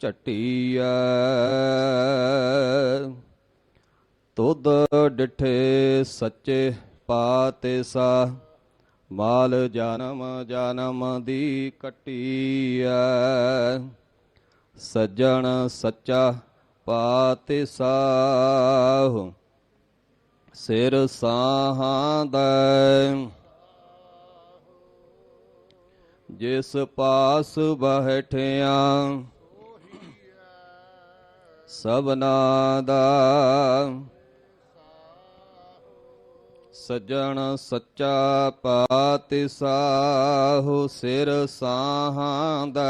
ਝਟੀਐ। ਤੁਧ ਡਿਠੇ ਸੱਚੇ ਪਾਤੇ ਸਾ, ਮਾਲ ਜਨਮ ਜਨਮ ਦੀ ਕਟੀਐ। ਸੱਜਣ ਸੱਚਾ ਪਾਤੇ ਸਾਹ, ਸਿਰ ਸਾਹਾਂ ਦਾ। ਜਿਸ ਪਾਸ ਬਹਿਠਿਆ ਸਭਨਾ ਦਾ ਸੱਜਣ ਸੱਚਾ ਪਾਤਿ ਸਾਹੁ ਸਿਰ ਸਾਹਾਂ ਦਾ।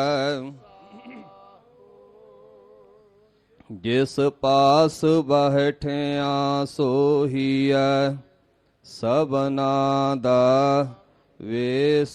ਜਿਸ ਪਾਸ ਬਹਿਠਿਆ ਸੋਹੀਐ, ਸਭਨਾ ਦਾ ਵੇਸਾਹੋ।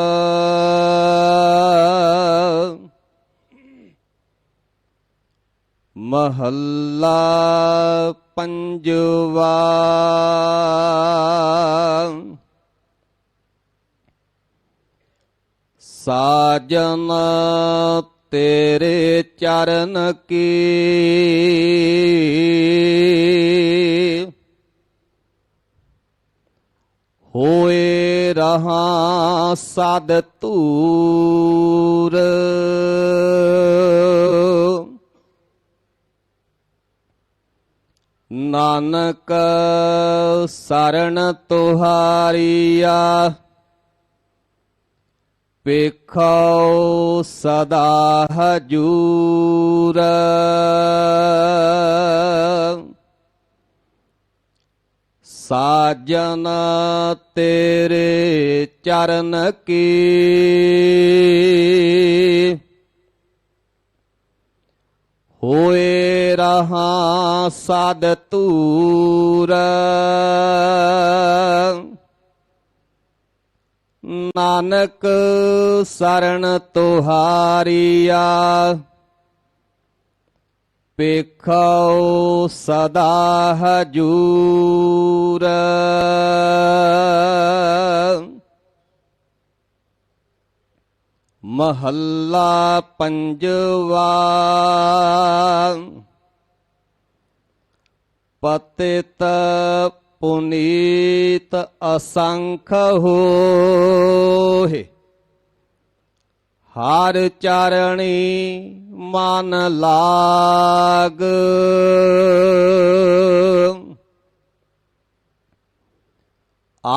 ਮਹੱਲਾ ਪੰਜਵਾ। ਸਾਜਨ ਤੇਰੇ ਚਰਨ ਕੀ। ਹੋਏ ਰਹਾ ਸਦ ਤੂਰ ਨਾਨਕ ਸਰਣ ਤੁਹਾਰੀਆ ਪੇਖੋ ਸਦਾ ਹਜੂਰ। ਸਾਜਨ ਤੇਰੇ ਚਰਨ ਕੀ ਹੋਏ ਰਹਾ ਸਦ ਤੂਰ ਨਾਨਕ ਸਰਣ ਤੁਹਾਰੀਆ ਪੇਖੋ ਸਦਾ ਹਜੂਰ। ਮਹੱਲਾ ਪੰਜਵਾ ਪਤਿਤ ਪੁਨੀਤ ਅਸੰਖ ਹੋਏ। ਹਰ ਚਰਣੀ ਮਨ ਲਾਗ।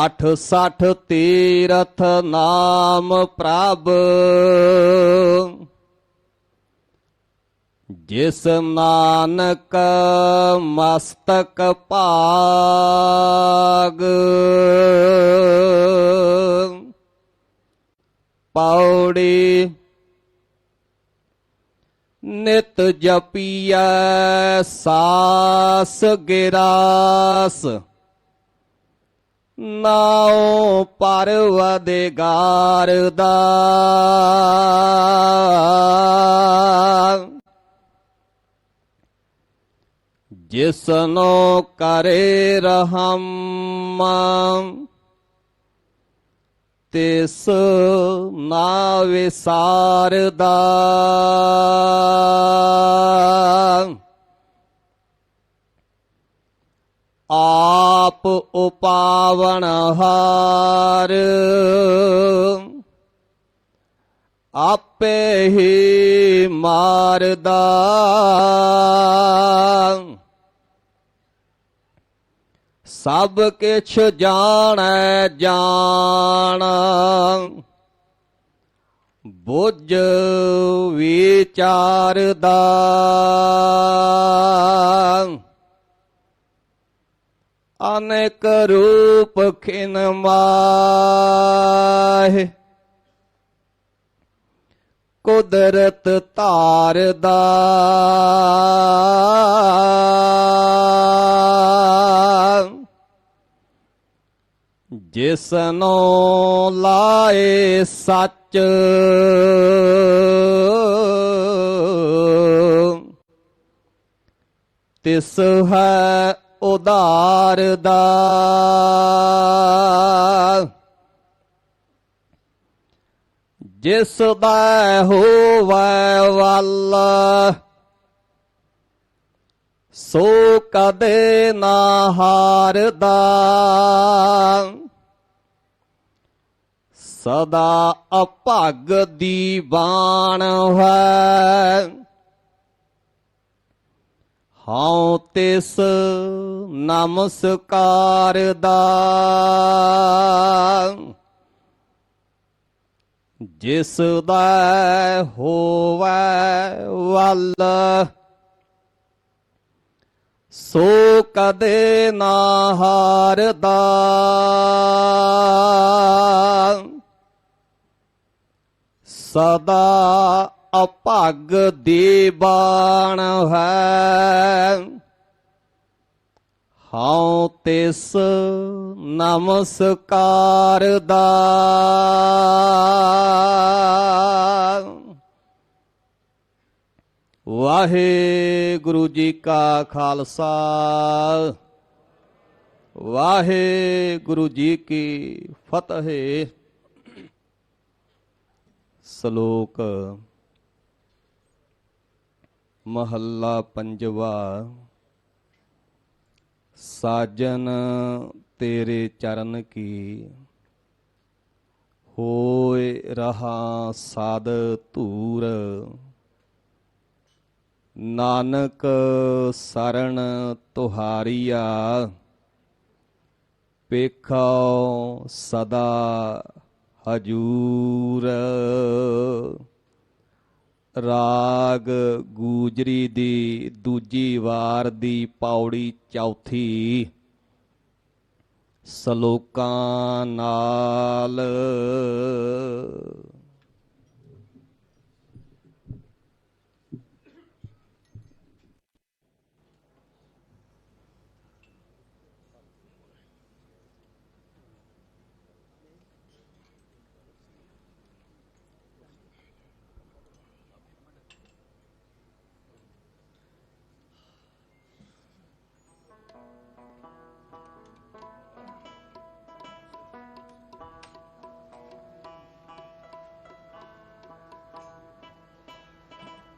ਅਠ ਸਠ ਤੀਰਥ ਨਾਮ ਪ੍ਰਭ। ਜਿਸ ਨਾਨਕ ਮਸਤਕ ਭਾਗ ਪੌੜੀ ਨਿਤ ਜਪੀਐ ਸਾਸ ਗਿਰਾਸ ਨਾਉ ਪਰਵਦਗਾਰ ਦਾ। ਜਿਸਨੋ ਕਰੇ ਰਹਮ ਤਿਸ ਨਾ ਵਿਸਾਰਦਾ। ਆਪ ਉਪਾਵਨ ਹਾਰ ਆਪੇ ਹੀ ਮਾਰਦਾ। ਸਭ ਕਿਛ ਜਾਣੈ ਜਾਣ। ਬੁੱਝ ਵਿਚਾਰਦਾ। ਅਨੇਕ ਰੂਪ ਖਿਨ ਮਾਹਿ। ਕੁਦਰਤ ਧਾਰਦਾ। ਜਿਸਨੋ ਲਾਏ ਸੱਚ। ਤਿਸ ਹੈ ਉਧਾਰ ਦਾ। ਜਿਸ ਦਾ ਹੋਵੈ ਵੱਲ, ਸੋ ਕਦੇ ਨਾ ਹਾਰਦਾ। ਸਦਾ ਅਭਗ ਦੀ ਬਾਣ ਹੈ। ਹਉ ਤਿਸ ਨਮਸਕਾਰ ਦਾ। ਜਿਸ ਦਾ ਹੋਵੈ ਵੱਲ, ਸੋ ਕਦੇ ਨਾ ਹਾਰਦਾ। ਸਦਾ ਅਭਗ ਦੀ ਬਾਣ ਹੈ। ਹਉ ਤਿਸ ਨਮਸਕਾਰ ਦਾ। ਵਾਹਿਗੁਰੂ ਜੀ ਕਾ ਖਾਲਸਾ। ਵਾਹਿਗੁਰੂ ਜੀ ਕੀ ਫਤਿਹ। ਸ਼ਲੋਕ ਮਹੱਲਾ ਪੰਜਵਾ, ਸਾਜਨ ਤੇਰੇ ਚਰਨ ਕੀ, ਹੋਏ ਰਹਾ ਸਾਧ ਧੂਰ। ਨਾਨਕ ਸਰਣ ਤੁਹਾਰੀਆ ਪੇਖੋ ਸਦਾ ਹਜੂਰ। ਰਾਗ ਗੂਜਰੀ ਦੀ ਦੂਜੀ ਵਾਰ ਦੀ ਪੌੜੀ ਚੌਥੀ। ਸ਼ਲੋਕਾਂ ਨਾਲ